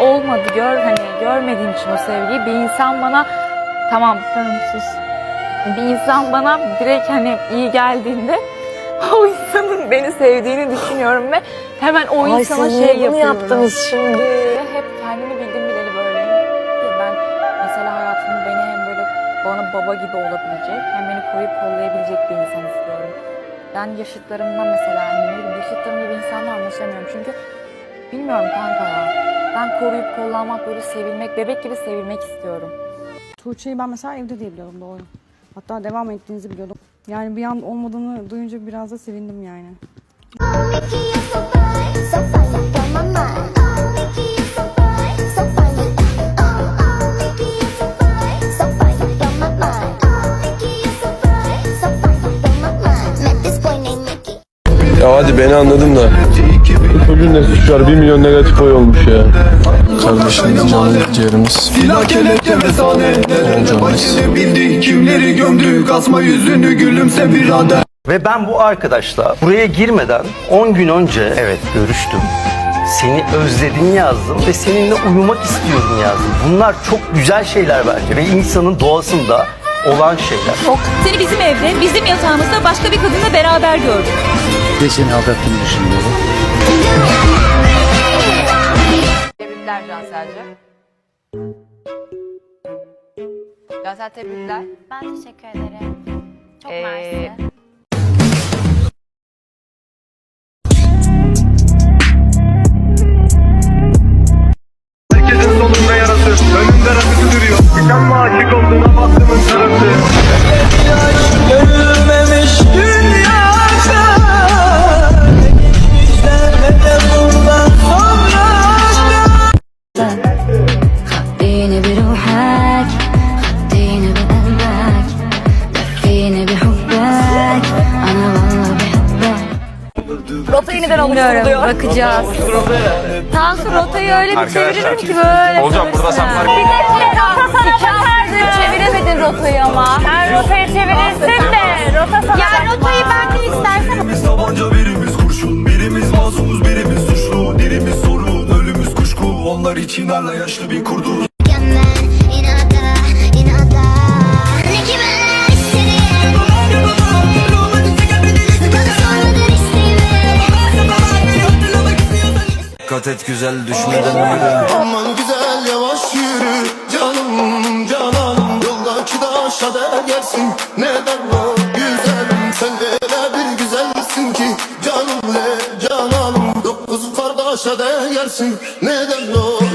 olmadı. Gör hani görmediğim için o sevgiyi bir insan bana tamam tamam sus. Bir insan bana direkt hani iyi geldiğinde o insanın beni sevdiğini düşünüyorum ve hemen o Ay insana şey niye bunu yapıyorum. yaptınız şimdi? Ve hep kendimi bildim bileli böyleyim. Ya Ben mesela hayatımda beni hem böyle bana baba gibi olabilecek hem beni koruyup kollayabilecek bir insan istiyorum. Ben yaşıtlarımla mesela hani yaşıtlarımla bir insanla anlaşamıyorum çünkü bilmiyorum kanka ya. Ben koruyup kollanmak böyle sevilmek, bebek gibi sevilmek istiyorum. Tuğçe'yi ben mesela evde diye biliyordum doğru. Hatta devam ettiğinizi biliyordum. Yani bir an olmadığını duyunca biraz da sevindim yani. Ya hadi beni anladın da. Bugün ne suç var? 1 milyon negatif oy olmuş ya. Kardeşimiz canlı ciğerimiz. Nerede başını bildi Kimleri gömdü Kasma yüzünü gülümse birader Ve ben bu arkadaşla buraya girmeden 10 gün önce evet görüştüm. Seni özledim yazdım ve seninle uyumak istiyorum yazdım. Bunlar çok güzel şeyler bence ve insanın doğasında olan şeyler. Seni bizim evde, bizim yatağımızda başka bir kadınla beraber gördüm. De seni aldattığını düşünüyorum. Tebrikler Cansel'cim. Cansel tebrikler. Ben teşekkür ederim. Çok Ee, mersi. Rotayı neden oluşturuluyor? Bakacağız. Tansu rotayı öyle bir Arkadaşlar, çeviririm ki böyle. Olacak burada sen var. Bir dakika. İki haftadır çeviremedin rotayı ama. Sen rotayı çevirirsin de. Rota sana Ya rotayı ben de istersen. Birimiz tabanca birimiz kurşun. Birimiz masumuz birimiz suçlu. Dirimiz sorun ölümüz kuşku. Onlar için hala yaşlı bir kurdu. Dikkat et güzel düşmeden yürü. Aman güzel yavaş yürü. Canım cananım Yoldaki taşa değersin neden o güzelim Sen öyle bir güzelsin ki. Canım le cananım Dokuz kardeşe değersin neden o